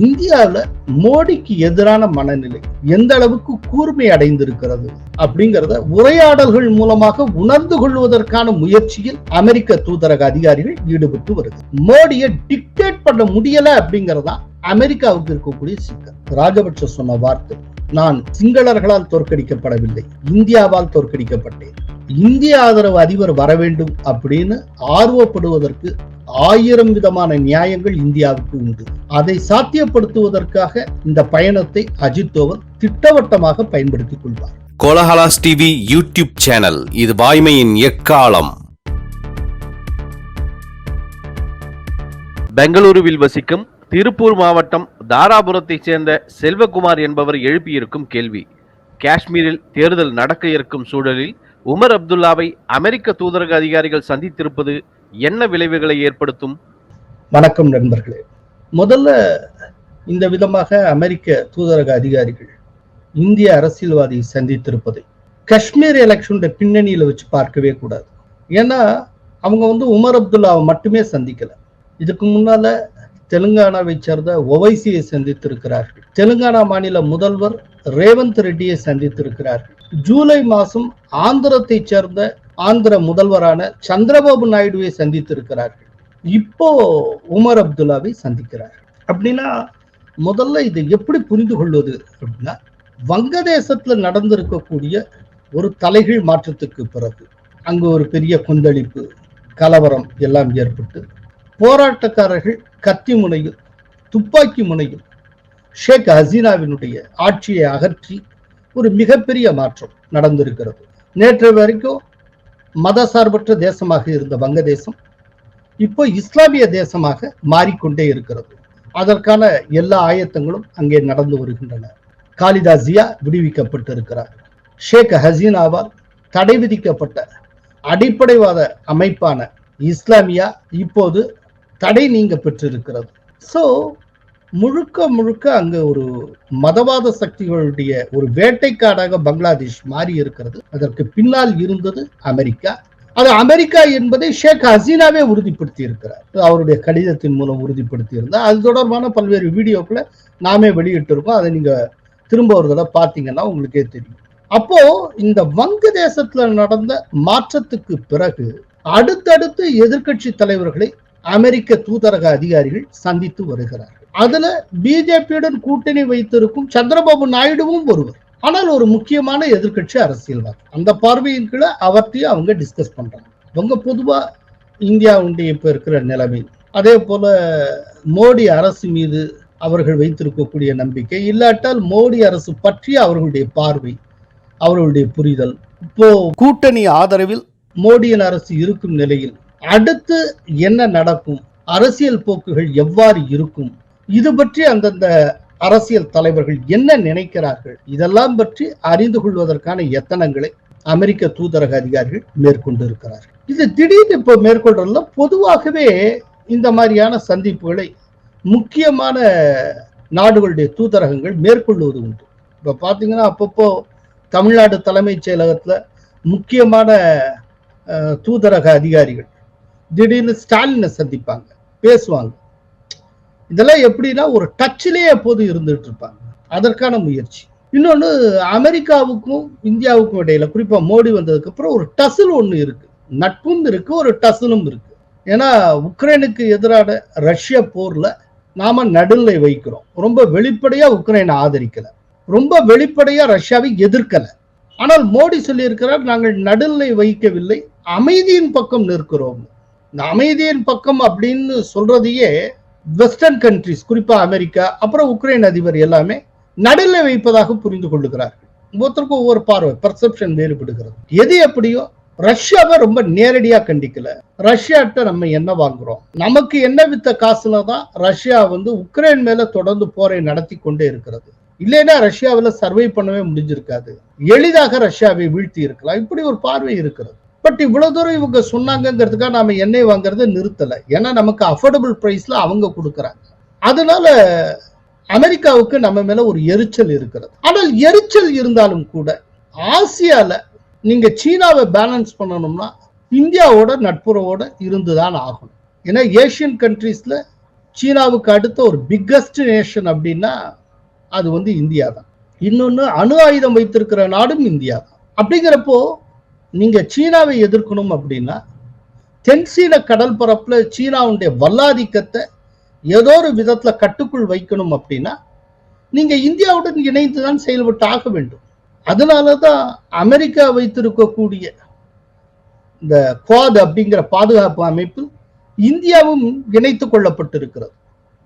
இந்தியாவில் மோடிக்கு எதிரான மனநிலை எந்த அளவுக்கு கூர்மை அடைந்திருக்கிறது அப்படிங்கிறத உரையாடல்கள் மூலமாக உணர்ந்து கொள்வதற்கான முயற்சியில் அமெரிக்க தூதரக அதிகாரிகள் ஈடுபட்டு வருது. மோடியை டிக்டேட் பண்ண முடியல அப்படிங்கறதா அமெரிக்காவுக்கு இருக்கக்கூடிய சிக்கல். ராஜபக்ச சொன்ன வார்த்தை நான் சிங்களர்களால் தோற்கடிக்கப்படவில்லை இந்தியாவால் தோற்கடிக்கப்பட்டேன். இந்திய ஆதரவு அதிபர் வர வேண்டும் அப்படின்னு ஆர்வப்படுவதற்கு ஆயிரம் விதமான நியாயங்கள் இந்தியாவுக்கு உண்டு. அதை சாத்தியப்படுத்துவதற்காக இந்த பயணத்தை அஜித் தோவல் திட்டவட்டமாக பயன்படுத்திக் கொள்வார். கோலஹலாஸ் டிவி யூடியூப் சேனல் இது வாய்மையின் எக்காலம். பெங்களூருவில் வசிக்கும் திருப்பூர் மாவட்டம் தாராபுரத்தைச் சேர்ந்த செல்வகுமார் என்பவர் எழுப்பியிருக்கும் கேள்வி காஷ்மீரில் தேர்தல் நடக்க இருக்கும் சூழலில் உமர் அப்துல்லாவை அமெரிக்க தூதரக அதிகாரிகள் சந்தித்திருப்பது என்ன விளைவுகளை ஏற்படுத்தும்? வணக்கம் நண்பர்களே. முதல்ல இந்த விதமாக அமெரிக்க தூதரக அதிகாரிகள் இந்திய அரசியல்வாதியை சந்தித்திருப்பதை காஷ்மீர் எலெக்ஷனுடைய பின்னணியில வச்சு பார்க்கவே கூடாது. ஏன்னா அவங்க வந்து உமர் அப்துல்லாவை மட்டுமே சந்திக்கல. இதுக்கு முன்னால தெலுங்கானாவை சேர்ந்த ஒவைசியை சந்தித்திருக்கிறார்கள். தெலுங்கானா மாநில முதல்வர் ரேவந்த் ரெட்டியை சந்தித்திருக்கிறார்கள். ஜூலை மாதம் ஆந்திரத்தை சேர்ந்த ஆந்திர முதல்வரான சந்திரபாபு நாயுடுவை சந்தித்திருக்கிறார்கள். இப்போ உமர் அப்துல்லாவை சந்திக்கிறார். அப்படின்னா முதல்ல இதை எப்படி புரிந்து கொள்வது அப்படின்னா வங்கதேசத்துல நடந்திருக்கக்கூடிய ஒரு தலைகீழ் மாற்றத்துக்கு பிறகு அங்கு ஒரு பெரிய கொந்தளிப்பு கலவரம் எல்லாம் ஏற்பட்டு போராட்டக்காரர்கள் கத்தி முனையில் துப்பாக்கி முனையில் ஷேக் ஹசீனாவினுடைய ஆட்சியை அகற்றி ஒரு மிகப்பெரிய மாற்றம் நடந்திருக்கிறது. நேற்று வரைக்கும் மதசார்பற்ற தேசமாக இருந்த வங்கதேசம் இப்போ இஸ்லாமிய தேசமாக மாறிக்கொண்டே இருக்கிறது. அதற்கான எல்லா ஆயத்தங்களும் அங்கே நடந்து வருகின்றன. காலிதா ஜியா விடுவிக்கப்பட்டிருக்கிறார். ஷேக் ஹசீனாவால் தடை விதிக்கப்பட்ட அடிப்படைவாத அமைப்பான இஸ்லாமியா இப்போது தடை நீங்க பெற்றிருக்கிறது. ஸோ முழுக்க முழுக்க அங்க ஒரு மதவாத சக்திகளுடைய ஒரு வேட்டைக்காடாக பங்களாதேஷ் மாறி இருக்கிறது. அதற்கு பின்னால் இருந்தது அமெரிக்கா. அது அமெரிக்கா என்பதை ஷேக் ஹசீனாவே உறுதிப்படுத்தி இருக்கிறார் அவருடைய கடிதத்தின் மூலம் உறுதிப்படுத்தி இருந்தார் அது தொடர்பான பல்வேறு வீடியோக்களை நாமே வெளியிட்டிருக்கோம். அதை நீங்க திரும்ப ஒரு தடவை பார்த்தீங்கன்னா உங்களுக்கே தெரியும். அப்போ இந்த வங்க தேசத்துல நடந்த மாற்றத்துக்கு பிறகு அடுத்தடுத்து எதிர்க்கட்சி தலைவர்களை அமெரிக்க தூதரக அதிகாரிகள் சந்தித்து வருகிறார்கள். அதுல பிஜேபியுடன் கூட்டணி வைத்திருக்கும் சந்திரபாபு நாயுடுவும் ஒருவர். ஆனால் ஒரு முக்கியமான எதிர்க்கட்சி அரசியல்வாதி. அந்த பார்வையின் கீழே அவர்த்தையும் அவங்க டிஸ்கஸ் பண்றாங்க. அவங்க பொதுவா இந்தியாவுடைய இப்ப இருக்கிற நிலைமை. அதே போல மோடி அரசு மீது அவர்கள் வைத்திருக்கக்கூடிய நம்பிக்கை இல்லாட்டால் மோடி அரசு பற்றிய அவர்களுடைய பார்வை அவர்களுடைய புரிதல். இப்போ கூட்டணி ஆதரவில் மோடியின் அரசு இருக்கும் நிலையில் அடுத்து என்ன நடக்கும்? அரசியல் போக்குகள் எவ்வாறு இருக்கும்? இது பற்றி அந்தந்த அரசியல் தலைவர்கள் என்ன நினைக்கிறார்கள்? இதெல்லாம் பற்றி அறிந்து கொள்வதற்கான எத்தனங்களை அமெரிக்க தூதரக அதிகாரிகள் மேற்கொண்டு இருக்கிறார்கள் இது திடீர்னு இப்போ மேற்கொள்றதுல பொதுவாகவே இந்த மாதிரியான சந்திப்புகளை முக்கியமான நாடுகளுடைய தூதரகங்கள் மேற்கொள்வது உண்டு. இப்போ பார்த்தீங்கன்னா அப்பப்போ தமிழ்நாடு தலைமைச் செயலகத்துல முக்கியமான அஹ், தூதரக அதிகாரிகள் திடீர்னு ஸ்டாலினை சந்திப்பாங்க பேசுவாங்க. இதெல்லாம் எப்படின்னா ஒரு டச்சிலேயே எப்போது இருந்துட்டு இருப்பாங்க. அதற்கான முயற்சி. இன்னொன்று அமெரிக்காவுக்கும் இந்தியாவுக்கும் இடையில குறிப்பா மோடி வந்ததுக்கு அப்புறம் ஒரு டசில் ஒன்று இருக்கு. நட்பும் இருக்கு ஒரு டசிலும் இருக்கு. ஏன்னா உக்ரைனுக்கு எதிரான ரஷ்ய போர்ல நாம நடுநிலை வைக்கிறோம் ரொம்ப வெளிப்படையா உக்ரைனை ஆதரிக்கல. ரொம்ப வெளிப்படையா ரஷ்யாவை எதிர்க்கல. ஆனால் மோடி சொல்லியிருக்கிறார் நாங்கள் நடுநிலை வைக்கவில்லை அமைதியின் பக்கம் நிற்கிறோம். இந்த அமைதியின் பக்கம் அப்படின்னு சொல்றதையே வெஸ்டர்ன் கண்ட்ரிஸ் குறிப்பா அமெரிக்கா அப்புறம் உக்ரைன் அதிபர் எல்லாமே நடுநிலை வைப்பதாக புரிந்து கொள்ளுகிறார்கள் ஒவ்வொருத்தருக்கும் ஒவ்வொரு பார்வை பர்செப்ஷன் வேறுபடுகிறது. எது எப்படியோ ரஷ்யாவை ரொம்ப நேரடியா கண்டிக்கல. ரஷ்யாட்ட நம்ம என்ன வாங்குறோம். நமக்கு என்ன வித்த காசுல தான் ரஷ்யா வந்து உக்ரைன் மேல தொடர்ந்து போரை நடத்தி கொண்டே இருக்கிறது. இல்லைன்னா ரஷ்யாவில் சர்வை பண்ணவே முடிஞ்சிருக்காது. எளிதாக ரஷ்யாவை வீழ்த்தி இருக்கலாம். இப்படி ஒரு பார்வை இருக்கிறது. பட் இவ்வளவு தூரம் இவங்க சொன்னாங்கிறதுக்காக நாம எண்ணெய் வாங்குறதை நிறுத்தல. ஏன்னா நமக்கு அஃபோர்டபுள் பிரைஸ்ல அவங்க கொடுக்குறாங்க. அதனால அமெரிக்காவுக்கு நம்ம மேல ஒரு எரிச்சல் இருக்கிறது. ஆனால் எரிச்சல் இருந்தாலும் கூட ஆசியால நீங்க சீனாவை பேலன்ஸ் பண்ணணும்னா இந்தியாவோட நட்புறவோட இருந்துதான் ஆகணும். ஏன்னா ஏசியன் கண்ட்ரீஸ்ல சீனாவுக்கு அடுத்த ஒரு பிக்கஸ்ட் நேஷன் அப்படின்னா அது வந்து இந்தியா தான் இன்னொன்று அணு ஆயுதம் வைத்திருக்கிற நாடும் இந்தியா தான் அப்படிங்கிறப்போ நீங்க சீனாவை எதிர்க்கணும் அப்படின்னா தென்சீன கடல் பரப்புல சீனாவுடைய வல்லாதிக்கத்தை ஏதோ ஒரு விதத்துல கட்டுக்குள் வைக்கணும் அப்படின்னா நீங்க இந்தியாவுடன் இணைந்து தான் செயல்பட்டு ஆக வேண்டும். அதனாலதான் அமெரிக்கா வைத்திருக்கக்கூடிய இந்த குவாத் அப்படிங்கிற பாதுகாப்பு அமைப்பில் இந்தியாவும் இணைத்துக் கொள்ளப்பட்டிருக்கிறது.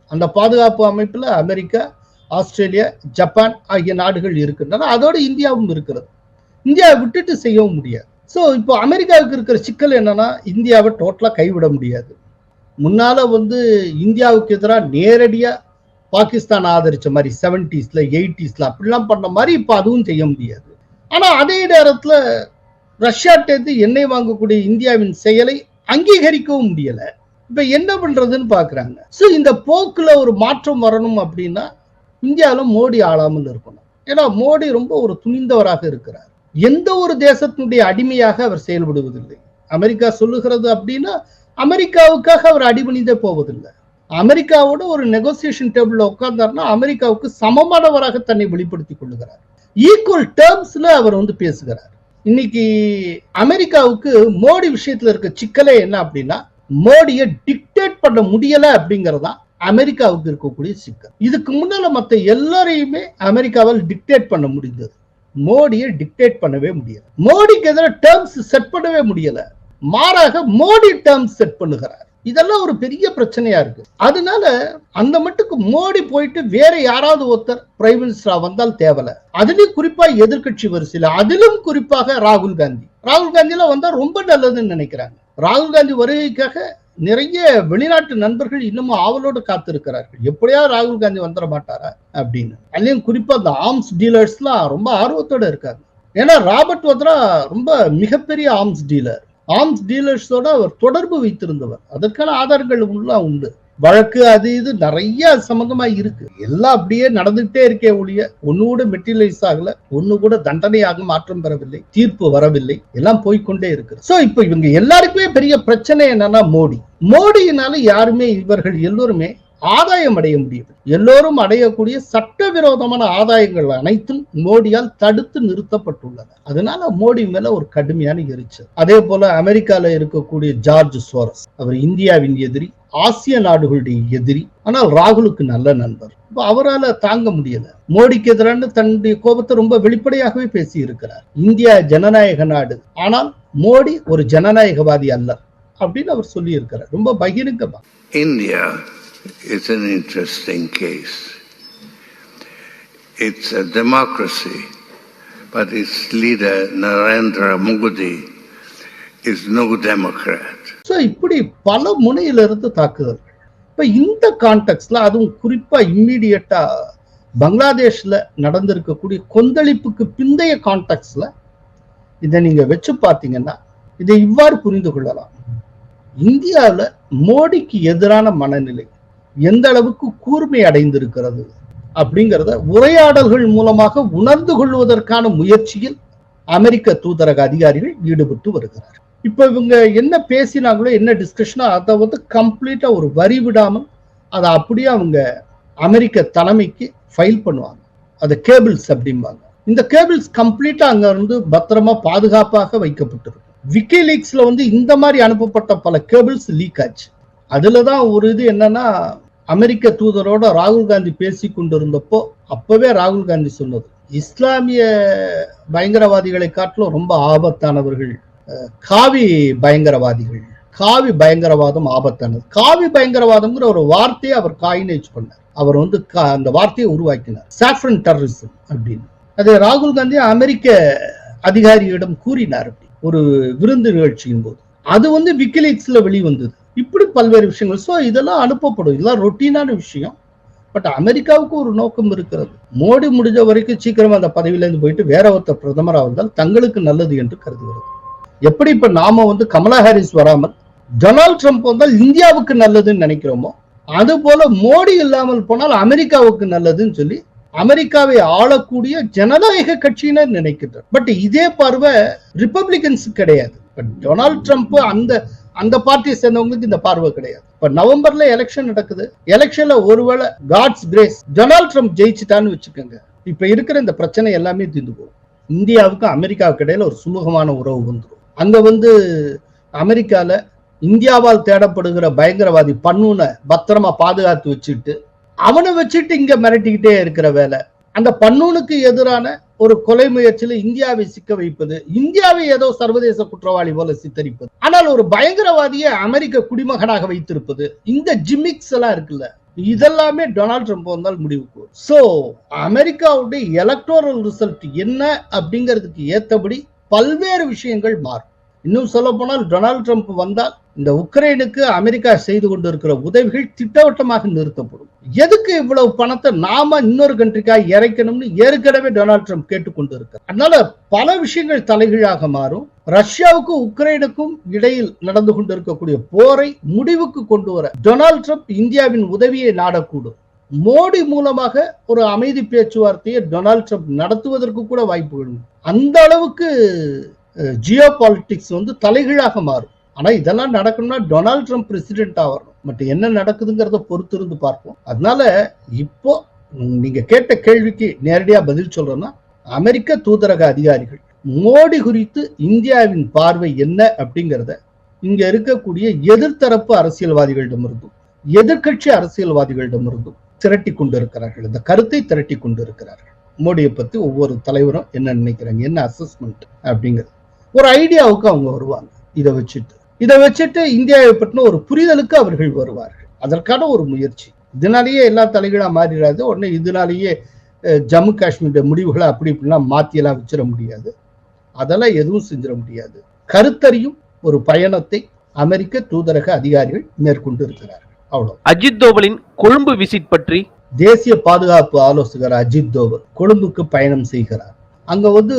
அந்த பாதுகாப்பு அமைப்புல அமெரிக்கா ஆஸ்திரேலியா ஜப்பான் ஆகிய நாடுகள் இருக்கின்றன. அதோடு இந்தியாவும் இருக்கிறது. இந்தியாவை விட்டுட்டு செய்யவும் முடியாது. ஸோ இப்போ அமெரிக்காவுக்கு இருக்கிற சிக்கல் என்னன்னா இந்தியாவை டோட்டலாக கைவிட முடியாது. முன்னால வந்து இந்தியாவுக்கு எதிராக நேரடியாக பாகிஸ்தான் ஆதரிச்ச மாதிரி செவன்டிஸ்ல எயிட்டிஸ்ல அப்படிலாம் பண்ண மாதிரி இப்போ அதுவும் செய்ய முடியாது. ஆனா அதே நேரத்தில் ரஷ்யாட்டேந்து எண்ணெய் வாங்கக்கூடிய இந்தியாவின் செயலை அங்கீகரிக்கவும் முடியலை. இப்போ என்ன பண்றதுன்னு பாக்குறாங்க. ஸோ இந்த போக்கில் ஒரு மாற்றம் வரணும் அப்படின்னா இந்தியாவில மோடி ஆளாமல் இருக்கணும். ஏன்னா மோடி ரொம்ப ஒரு துணிந்தவராக இருக்கிறார். எந்த ஒரு தேசத்தினுடைய அடிமையாக அவர் செயல்படுவதில்லை. அமெரிக்கா சொல்லுகிறது அப்படின்னா அமெரிக்காவுக்காக அவர் அடிபணிந்தே போவதில்லை. அமெரிக்காவோட ஒரு நெகோசியேஷன் டேபிள்ல உட்கார்ந்தாருன்னா அமெரிக்காவுக்கு சமமானவராக தன்னை வெளிப்படுத்திக் கொள்ளுகிறார். ஈக்குவல் டேர்ம்ஸ்ல அவர் வந்து பேசுகிறார். இன்னைக்கு அமெரிக்காவுக்கு மோடி விஷயத்துல இருக்க சிக்கலே என்ன அப்படின்னா மோடியை டிக்டேட் பண்ண முடியல அப்படிங்கறதுதான் அமெரிக்காவுக்கு இருக்கக்கூடிய சிக்கல். இதுக்கு முன்னால மத்த எல்லாரையுமே அமெரிக்காவால் டிக்டேட் பண்ண முடிந்தது. மோடியை டிக்டேட் பண்ணவே முடியல. மோடிக்கு எதிராக டேர்ம்ஸ் செட் பண்ணவே முடியல. மாறாக மோடி டேர்ம்ஸ் செட் பண்ணுகிறார். இதெல்லாம் ஒரு பெரிய பிரச்சனையா இருக்கு. அதனால அந்த மட்டுக்கு மோடி போயிட்டு வேற யாராவது ஒருத்தர் பிரைம் மினிஸ்டரா வந்தால் தேவல. அதுலயும் குறிப்பா எதிர்கட்சி வரிசையில அதிலும் குறிப்பாக ராகுல் காந்தி. ராகுல் காந்தி எல்லாம் வந்தா ரொம்ப நல்லதுன்னு நினைக்கிறாங்க. ராகுல் காந்தி வருகைக்காக நிறைய வெளிநாட்டு நண்பர்கள் இன்னமும் ஆவலோடு காத்திருக்கிறார்கள். எப்படியா ராகுல் காந்தி வந்துட மாட்டாரா அப்படின்னு. அதுலயும் குறிப்பா அந்த ஆர்ம்ஸ் டீலர்ஸ்லாம் ரொம்ப ஆர்வத்தோட இருக்காங்க. ஏன்னா ராபர்ட் வத்ரா ரொம்ப மிகப்பெரிய ஆர்ம்ஸ் டீலர் ஆர்ம்ஸ் டீலர்ஸோட அவர் தொடர்பு வைத்திருந்தவர். அதற்கான ஆதாரங்கள் உள்ள உண்டு. வழக்கு அது இது நிறைய சம்பந்தமா இருக்கு. எல்லாம் அப்படியே நடந்துகிட்டே இருக்கே ஒழிய ஒன்னு கூட மெட்டீரியலைஸ் ஆகல ஒன்னு கூட தண்டனையாக மாற்றம் பெறவில்லை தீர்ப்பு வரவில்லை எல்லாம் போய்க்கொண்டே இருக்கு. சோ இப்ப இவங்க எல்லாருக்குமே பெரிய பிரச்சனை என்னன்னா மோடி. மோடியினால யாருமே இவர்கள் எல்லோருமே ஆதாயம் அடைய முடியுது எல்லோரும் அடையக்கூடிய சட்டவிரோதமான ஆதாயங்கள் அனைத்தும் மோடியால் தடுத்து நிறுத்தப்பட்டுள்ளன. அதனால மோடி மேல ஒரு கடுமையான எரிச்சல். அதே போல அமெரிக்கால இருக்கக்கூடிய ஜார்ஜ் சோரஸ் அவர் இந்தியாவின் எதிரி ஆசிய நாடுகளுடைய எதிரி ஆனால் ராகுலுக்கு நல்ல நண்பர். அவரால அவரால் தாங்க முடியல. மோடிக்கு எதிரான தன்னுடைய கோபத்தை ரொம்ப வெளிப்படையாகவே பேசி இருக்கிறார் இந்தியா ஜனநாயக நாடு. ஆனால் மோடி ஒரு ஜனநாயகவாதி அல்ல அப்படின்னு அவர் சொல்லி இருக்கிறார் ரொம்ப பகிரங்கமா. India It's an interesting case. It's a democracy, but its leader, Narendra Modi, is no Democrat. So இப்படி பல முனையிலிருந்து தாக்குதல்கள் இப்ப இந்த கான்டெக்ட்ல அதுவும் குறிப்பா இம்மீடியட்டா பங்களாதேஷ்ல நடந்திருக்கக்கூடிய கொந்தளிப்புக்கு பிந்தைய கான்டெக்ட்ல இதை நீங்க வச்சு பார்த்தீங்கன்னா இதை இவ்வாறு புரிந்து கொள்ளலாம் இந்தியாவில் மோடிக்கு எதிரான மனநிலை எந்த அளவுக்கு கூர்மை அடைந்திருக்கிறது அப்படிங்கிறத உரையாடல்கள் மூலமாக உணர்ந்து கொள்வதற்கான முயற்சியில் அமெரிக்க தூதரக அதிகாரிகள் ஈடுபட்டு வருகிறார். இப்ப இவங்க என்ன பேசினாங்களோ என்ன டிஸ்கஷனோ அதை வந்து கம்ப்ளீட்டா ஒரு வரி விடாமல் அதை அப்படியே அவங்க அமெரிக்க தலைமைக்கு ஃபைல் பண்ணுவாங்க. அது கேபிள்ஸ் அப்படிம்பாங்க. இந்த கேபிள்ஸ் கம்ப்ளீட்டா அங்க இருந்து பத்திரமா பாதுகாப்பாக வைக்கப்பட்டிருக்கும் விக்கிலீக்ஸ்ல வந்து இந்த மாதிரி அனுப்பப்பட்ட பல கேபிள்ஸ் லீக் ஆச்சு. அதுலதான் ஒரு இது என்னன்னா அமெரிக்க தூதரோட ராகுல் காந்தி பேசி கொண்டிருந்தப்போ அப்பவே ராகுல் காந்தி சொன்னது இஸ்லாமிய பயங்கரவாதிகளை காட்டிலும் ரொம்ப ஆபத்தானவர்கள். காவி பயங்கரவாதிகள். காவி பயங்கரவாதம் ஆபத்தானது. காவி பயங்கரவாதம்ங்கிற ஒரு வார்த்தையை அவர் காயினேஜ் பண்ணார். அவர் வந்து கா- அந்த வார்த்தையை உருவாக்கினார். சாஃப்ரன் டெரரிசம் அப்படின்னு. அது ராகுல் காந்தி அமெரிக்க அதிகாரியிடம் கூறினார் அப்படி ஒரு விருந்து நிகழ்ச்சியின் போது. அது வந்து விக்கிலீக்ஸ்ல வெளிவந்தது. இப்படி பல்வேறு விஷயங்கள். ஸோ இதெல்லாம் அனுப்பப்படும். இதெல்லாம் ரொட்டீனான விஷயம். பட் அமெரிக்காவுக்கு ஒரு நோக்கம் இருக்கிறது. மோடி முடிஞ்ச வரைக்கும் சீக்கிரமா அந்த பதவியிலேருந்து போயிட்டு வேற ஒருத்தர் பிரதமராக வந்தால் தங்களுக்கு நல்லது என்று கருதுகிறது. எப்படி இப்ப நாம வந்து கமலா ஹாரிஸ் வராமல் டொனால்ட் ட்ரம்ப் வந்தால் இந்தியாவுக்கு நல்லதுன்னு நினைக்கிறோமோ அது போல மோடி இல்லாமல் போனால் அமெரிக்காவுக்கு நல்லதுன்னு சொல்லி அமெரிக்காவை ஆளக்கூடிய ஜனநாயக கட்சியினர் நினைக்கின்றனர். பட் இதே பார்வை ரிப்பப்ளிகன்ஸ் கிடையாது. பட் டொனால்ட் ட்ரம்ப் அந்த அந்த பார்ட்டியை சேர்ந்தவங்களுக்கு இந்த பார்வை கிடையாது. இப்ப நவம்பர்ல எலெக்ஷன் நடக்குது. எலெக்ஷன்ல ஒருவேளை காட்ஸ் கிரேஸ் டொனால்ட் ட்ரம்ப் ஜெயிச்சுட்டான்னு வச்சுக்கோங்க. இப்ப இருக்கிற இந்த பிரச்சனை எல்லாமே தீர்ந்து போகும். இந்தியாவுக்கும் அமெரிக்காவுக்கு இடையில ஒரு சுமூகமான உறவு வந்துடும் அங்க வந்து அமெரிக்கால இந்தியாவால் தேடப்படுகிற பயங்கரவாதி பன்னூனை பத்திரமா பாதுகாத்து வச்சுட்டு அவனை வச்சுட்டு இங்க மிரட்டிக்கிட்டே இருக்கிற வேலை. அந்த பன்னூனுக்கு எதிரான ஒரு கொலை முயற்சியில இந்தியாவை சிக்க வைப்பது இந்தியாவை ஏதோ சர்வதேச குற்றவாளி போல சித்தரிப்பது. ஆனால் ஒரு பயங்கரவாதியை அமெரிக்க குடிமகனாக வைத்திருப்பது இந்த ஜிமிக்ஸ் எல்லாம் இருக்குல்ல இதெல்லாமே டொனால்ட் ட்ரம்ப் வந்தால் முடிவுக்கு சோ அமெரிக்காவுடைய எலக்டோரல் ரிசல்ட் என்ன அப்படிங்கிறதுக்கு ஏத்தபடி பல்வேறு விஷயங்கள் மாறும். இன்னும் சொல்ல போனால் டொனால்ட் ட்ரம்ப் வந்தால் இந்த உக்ரைனுக்கு அமெரிக்கா செய்து கொண்டிருக்கிற உதவிகள் திட்டவட்டமாக நிறுத்தப்படும். எதுக்கு இவ்வளவு பணத்தை நாம இன்னொரு கண்ட்ரிக்காக இறைக்கணும்னு ஏற்கனவே டொனால்ட் ட்ரம்ப் கேட்டுக்கொண்டு இருக்கார் அதனால பல விஷயங்கள் தலைகீழாக மாறும். ரஷ்யாவுக்கும் உக்ரைனுக்கும் இடையில் நடந்து கொண்டிருக்கக்கூடிய போரை முடிவுக்கு கொண்டு வர டொனால்ட் ட்ரம்ப் இந்தியாவின் உதவியை நாடக்கூடும். மோடி மூலமாக ஒரு அமைதி பேச்சுவார்த்தையை டொனால்ட் ட்ரம்ப் நடத்துவதற்கு கூட வாய்ப்புகள் அந்த அளவுக்கு ஜியோ பாலிட்டிக்ஸ் வந்து தலைகீழாக மாறும். ஆனா இதெல்லாம் நடக்கணும்னா டொனால்ட் ட்ரம்ப் பிரசிடென்ட் ஆகணும். பட் என்ன நடக்குதுங்கிறத பொறுத்து இருந்து பார்ப்போம். அதனால இப்போ நீங்க கேட்ட கேள்விக்கு நேரடியா பதில் சொல்றேன்னா அமெரிக்க தூதரக அதிகாரிகள் மோடி குறித்து இந்தியாவின் பார்வை என்ன அப்படிங்கிறத இங்க இருக்கக்கூடிய எதிர்த்தரப்பு அரசியல்வாதிகளிடமிருந்தும் எதிர்க்கட்சி அரசியல்வாதிகளிடமிருந்தும் திரட்டி கொண்டிருக்கிறார்கள். இந்த கருத்தை திரட்டி கொண்டிருக்கிறார்கள். மோடியை பத்தி ஒவ்வொரு தலைவரும் என்ன நினைக்கிறாங்க என்ன அசஸ்மெண்ட் அப்படிங்கிறது. ஒரு ஐடியாவுக்கு அவங்க வருவாங்க. இதை வச்சுட்டு. இதை வச்சுட்டு இந்தியாவை பற்றின ஒரு புரிதலுக்கு அவர்கள் வருவார்கள். அதற்கான ஒரு முயற்சி. இதனாலேயே எல்லா தலைகளா மாறிடாது. உடனே இதனாலேயே ஜம்மு காஷ்மீர் முடிவுகளை அப்படி இப்படிலாம் மாத்தியெல்லாம் வச்சிட முடியாது. அதெல்லாம் எதுவும் செஞ்சிட முடியாது. கருத்தறியும் ஒரு பயணத்தை அமெரிக்க தூதரக அதிகாரிகள் மேற்கொண்டு இருக்கிறார்கள். அவ்வளவு. அஜித் தோவலின் கொழும்பு விசிட் பற்றி? தேசிய பாதுகாப்பு ஆலோசகர் அஜித் தோவல் கொழும்புக்கு பயணம் செய்கிறார். அங்க வந்து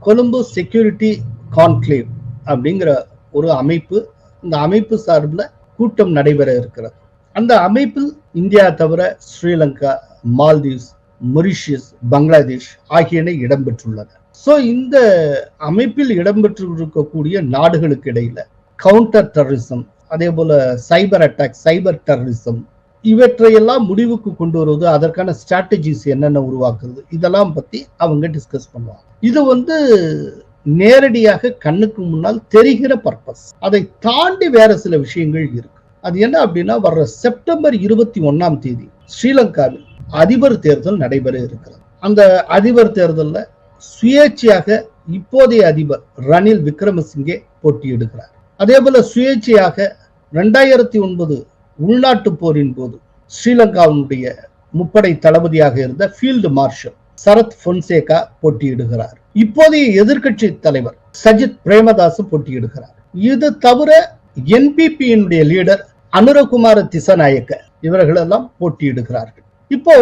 கொழும்பு செக்யூரிட்டி கான்க்ளேவ் அப்படிங்கிற ஒரு அமைப்பு இந்த அமைப்பு சார்பில் கூட்டம் நடைபெற இருக்கிறது. அந்த அமைப்பில் இந்தியா தவிர ஸ்ரீலங்கா மால்தீவ்ஸ் மொரிஷியஸ் பங்களாதேஷ் ஆகியன இடம்பெற்றுள்ளன. ஸோ இந்த அமைப்பில் இடம்பெற்று இருக்கக்கூடிய நாடுகளுக்கு இடையில கவுண்டர் டெரரிசம் அதே போல சைபர் அட்டாக் சைபர் டெரரிசம் இவற்றையெல்லாம் முடிவுக்கு கொண்டு வருவது அதற்கான ஸ்ட்ராட்டஜிஸ் என்னென்ன உருவாக்குறது இதெல்லாம் பத்தி அவங்க டிஸ்கஸ் பண்ணுவாங்க. இது வந்து நேரடியாக கண்ணுக்கு முன்னால் தெரிகிற பர்பஸ் அதை தாண்டி வேற சில விஷயங்கள் இருக்கு. அது என்ன அப்படின்னா வர்ற செப்டம்பர் இருபத்தி ஒன்னாம் தேதி ஸ்ரீலங்காவில் அதிபர் தேர்தல் நடைபெற இருக்கிறது. அந்த அதிபர் தேர்தல்ல சுயேட்சையாக இப்போதைய அதிபர் ரணில் விக்ரமசிங்கே போட்டியிடுகிறார். அதே போல சுயேட்சையாக ரெண்டாயிரத்தி ஒன்பது உள்நாட்டு போரின் போது ஸ்ரீலங்காவினுடைய முப்படை தளபதியாக இருந்த ஃபீல்டு மார்ஷல் சரத் பொன்சேகா போட்டியிடுகிறார். இப்போதைய எதிர்க்கட்சி தலைவர் சஜித் பிரேமதாஸ் போட்டியிடுகிறார். இது தவிர என்பிபியினுடைய லீடர் அனுரகுமார திசநாயக்க இவர்களெல்லாம் போட்டியிடுகிறார்கள். இப்போ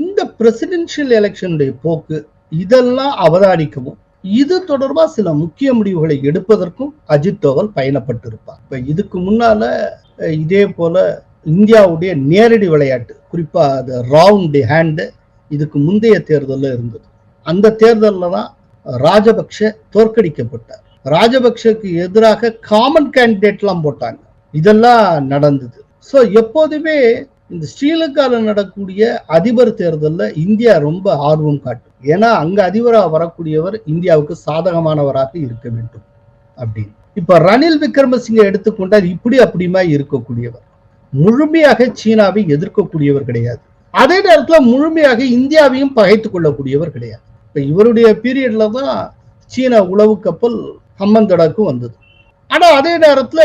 இந்த பிரசிடென்சியல் எலெக்ஷனுடைய போக்கு இதெல்லாம் அவதானிக்கவும் இது தொடர்பா சில முக்கிய முடிவுகளை எடுப்பதற்கும் அஜித் தோவல் பயணப்பட்டிருப்பார். இப்ப இதுக்கு முன்னால இதே போல இந்தியாவுடைய நேரடி விளையாட்டு குறிப்பா அது ரவுண்ட் ஹேண்டு இதுக்கு முந்தைய தேர்தலில் இருந்தது. அந்த தேர்தலில் தான் ராஜபக்ஷ தோற்கடிக்கப்பட்டார். ராஜபக்ஷக்கு எதிராக காமன் கேண்டிடேட்லாம் போட்டாங்க. இதெல்லாம் நடந்தது. ஸோ எப்போதுமே இந்த ஸ்ரீலங்காவில் நடக்கக்கூடிய அதிபர் தேர்தலில் இந்தியா ரொம்ப ஆர்வம் காட்டும். ஏன்னா அங்க அதிபராக வரக்கூடியவர் இந்தியாவுக்கு சாதகமானவராக இருக்க வேண்டும் அப்படின்னு. இப்ப ரணில் விக்ரமசிங்க எடுத்துக்கொண்டால் இப்படி அப்படியுமா இருக்கக்கூடியவர். முழுமையாக சீனாவை எதிர்க்கக்கூடியவர் கிடையாது. அதே நேரத்துல முழுமையாக இந்தியாவையும் பகைத்துக் கொள்ளக்கூடியவர் கிடையாது. இப்ப இவருடைய பீரியட்ல தான் சீன உளவு கப்பல் ஹம்மந்தடாக்கும் வந்தது. ஆனா அதே நேரத்துல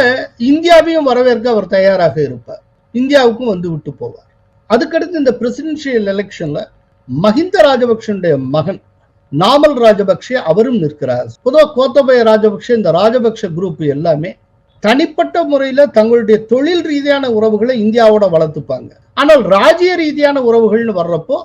இந்தியாவையும் வரவேற்க அவர் தயாராக இருப்பார். இந்தியாவுக்கும் வந்து விட்டு போவார். அதுக்கடுத்து இந்த பிரசிடென்ஷியல் எலெக்ஷன்ல மஹிந்த ராஜபக்ஷனுடைய மகன் நாமல் ராஜபக்ஷே அவரும் நிற்கிறார். பொதுவாக கோத்தபய ராஜபக்ஷே இந்த ராஜபக்ஷ குரூப் எல்லாமே தனிப்பட்ட முறையில தங்களுடைய தொழில் ரீதியான உறவுகளை இந்தியாவோட வளர்த்துப்பாங்க. ஆனால் ராஜ்ய ரீதியான உறவுகள்னு வர்றப்போ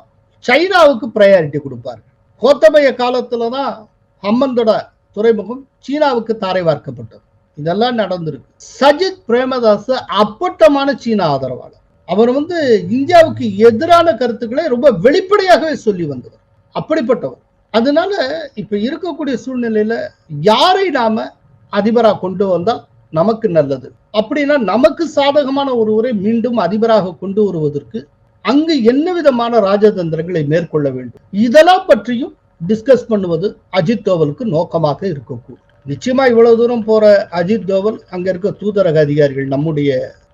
சைனாவுக்கு ப்ரையாரிட்டி கொடுப்பாரு கோத்தபய காலத்துல தான் அம்மந்தோட துறைமுகம் சீனாவுக்கு தாரை வார்க்கப்பட்டது. இதெல்லாம் நடந்திருக்கு. சஜித் பிரேமதாஸ் அப்பட்டமான சீன ஆதரவாளர். அவர் வந்து இந்தியாவுக்கு எதிரான கருத்துக்களை ரொம்ப வெளிப்படையாகவே சொல்லி வந்தவர். அப்படிப்பட்டவர். அதனால இப்ப இருக்கக்கூடிய சூழ்நிலையில யாரை நாம அதிபரா கொண்டு வந்தால் நமக்கு நல்லது. அப்படின்னா நமக்கு சாதகமான ஒருவரை மீண்டும் அதிபராக கொண்டு வருவதற்கு அங்கு என்ன விதமான ராஜதந்திரங்களை மேற்கொள்ள வேண்டும்? இதெல்லாம் பற்றியும் டிஸ்கஸ் பண்ணுவது அஜித் தோவலுக்கு நோக்கமாக இருக்கக்கூடும். நிச்சயமா இவ்வளவு தூரம் போற அஜித் தோவல் அங்க இருக்க தூதரக அதிகாரிகள் நம்முடைய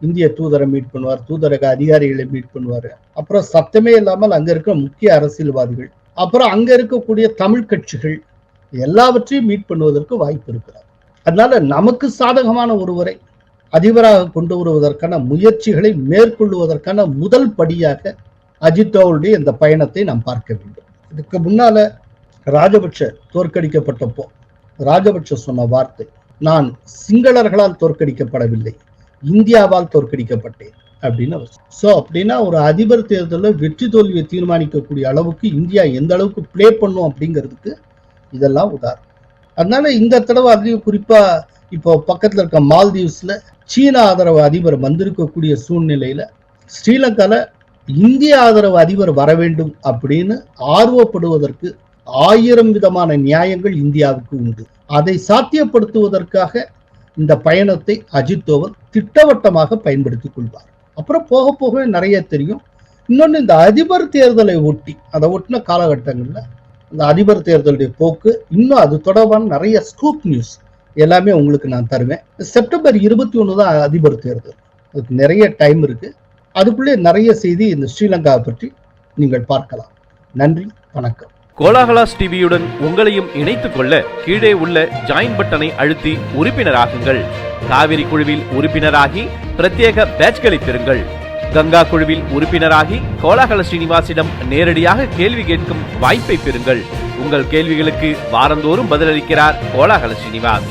இந்திய தூதரை மீட் பண்ணுவார் தூதரக அதிகாரிகளை மீட் பண்ணுவார். அப்புறம் சத்தமே இல்லாமல் அங்க இருக்க முக்கிய அரசியல்வாதிகள் அப்புறம் அங்க இருக்கக்கூடிய தமிழ் கட்சிகள் எல்லாவற்றையும் மீட் பண்ணுவதற்கு வாய்ப்பு இருக்கிறார் அதனால நமக்கு சாதகமான ஒருவரை அதிபராக கொண்டு வருவதற்கான முயற்சிகளை மேற்கொள்வதற்கான முதல் படியாக அஜித் இந்த பயணத்தை நாம் பார்க்க வேண்டும். இதுக்கு முன்னால ராஜபக்ஷ தோற்கடிக்கப்பட்டப்போ ராஜபக்ஷ சொன்ன வார்த்தை நான் சிங்களர்களால் தோற்கடிக்கப்படவில்லை இந்தியாவால் தோற்கடிக்கப்பட்டேன் அப்படின்னு அவர் ஸோ அப்படின்னா ஒரு அதிபர் தேர்தலில் வெற்றி தோல்வியை தீர்மானிக்கக்கூடிய அளவுக்கு இந்தியா எந்த அளவுக்கு ப்ளே பண்ணும் அப்படிங்கிறதுக்கு இதெல்லாம் உதாரணம். அதனால இந்த தடவை அதிகம் குறிப்பா இப்போ பக்கத்தில் இருக்க மால்தீவ்ஸில் சீன ஆதரவு அதிபர் வந்திருக்கக்கூடிய சூழ்நிலையில் ஸ்ரீலங்கால இந்திய ஆதரவு அதிபர் வர வேண்டும் அப்படின்னு ஆர்வப்படுவதற்கு ஆயிரம் விதமான நியாயங்கள் இந்தியாவுக்கு உண்டு. அதை சாத்தியப்படுத்துவதற்காக இந்த பயணத்தை அஜித் தோவல் திட்டவட்டமாக பயன்படுத்திக் கொள்வார். அப்புறம் போக போகவே நிறைய தெரியும். இன்னொன்று இந்த அதிபர் தேர்தலை ஒட்டி அதை ஒட்டின காலகட்டங்களில் இந்த அதிபர் தேர்தலுடைய போக்கு இன்னும் அது தொடர்பான நிறைய ஸ்கூப் நியூஸ் எல்லாமே உங்களுக்கு நான் தருவேன். செப்டம்பர் இருபத்தி ஒன்று தான் அதிபர் தேர்தல். அதுக்கு நிறைய டைம் இருக்கு. அதுக்குள்ளே நிறைய செய்தி இந்த ஸ்ரீலங்காவை பற்றி நீங்கள் பார்க்கலாம். நன்றி வணக்கம். கோலாகலாஸ் டிவியுடன் உங்களையும் இணைத்துக் கொள்ள கீழே உள்ள ஜாயின் பட்டனை அழுத்தி உறுப்பினராகுங்கள். காவிரி குழுவில் உறுப்பினராகி பிரத்யேக பேட்ச்களை பெறுங்கள். கங்கா குழுவில் உறுப்பினராகி கோலாகல ஸ்ரீனிவாசிடம் நேரடியாக கேள்வி கேட்கும் வாய்ப்பை பெறுங்கள். உங்கள் கேள்விகளுக்கு வாரந்தோறும் பதிலளிக்கிறார் Kolahala Srinivas.